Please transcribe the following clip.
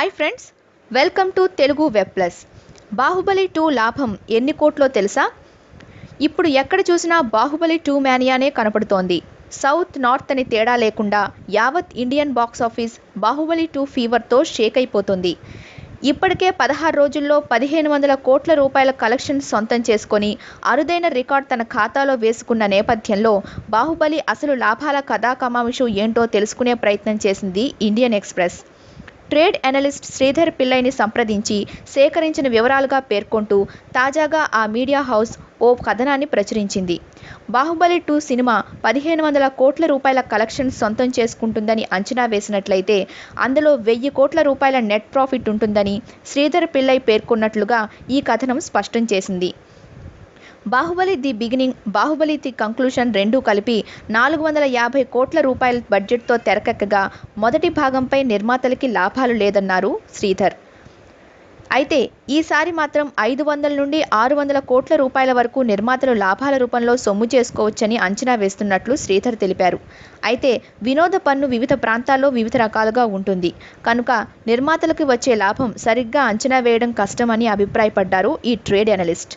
Hi friends welcome to Telugu web plus Baahubali two లాభం ఎన్ని కోట్లో తెలుసా? ఇప్పుడు ఎక్కడ చూసినా బాహుబలి టూ మేనియానే కనపడుతోంది. సౌత్ నార్త్ అని తేడా లేకుండా యావత్ Indian box office Baahubali two ఫీవర్తో shake అయిపోతుంది. ఇప్పటికే పదహారు రోజుల్లో పదిహేను వందల కోట్ల రూపాయల కలెక్షన్ సొంతం చేసుకొని అరుదైన రికార్డ్ తన ఖాతాలో వేసుకున్న నేపథ్యంలో బాహుబలి అసలు లాభాల కథా ఏంటో తెలుసుకునే ప్రయత్నం చేసింది Indian Express trade analyst Sridhar పిల్లైని సంప్రదించి సేకరించిన వివరాలుగా పేర్కొంటూ తాజాగా ఆ మీడియా హౌస్ ఓ కథనాన్ని ప్రచురించింది. బాహుబలి టూ సినిమా పదిహేను వందల కోట్ల రూపాయల కలెక్షన్ సొంతం చేసుకుంటుందని అంచనా వేసినట్లయితే అందులో వెయ్యి కోట్ల రూపాయల నెట్ ప్రాఫిట్ ఉంటుందని శ్రీధర్ పిల్లై పేర్కొన్నట్లుగా ఈ కథనం స్పష్టం చేసింది. Baahubali the beginning Baahubali the conclusion రెండూ కలిపి నాలుగు వందల యాభై కోట్ల రూపాయల బడ్జెట్తో తెరకెక్కగా. మొదటి భాగంపై నిర్మాతలకి లాభాలు లేదన్నారు శ్రీధర్. అయితే ఈసారి మాత్రం ఐదు వందల నుండి ఆరు వందల కోట్ల రూపాయల వరకు నిర్మాతలు లాభాల రూపంలో సొమ్ము చేసుకోవచ్చని అంచనా వేస్తున్నట్లు శ్రీధర్ తెలిపారు. అయితే వినోద పన్ను వివిధ ప్రాంతాల్లో వివిధ రకాలుగా ఉంటుంది. కనుక నిర్మాతలకు వచ్చే లాభం సరిగ్గా అంచనా వేయడం కష్టమని అభిప్రాయపడ్డారు ఈ ట్రేడ్ అనలిస్ట్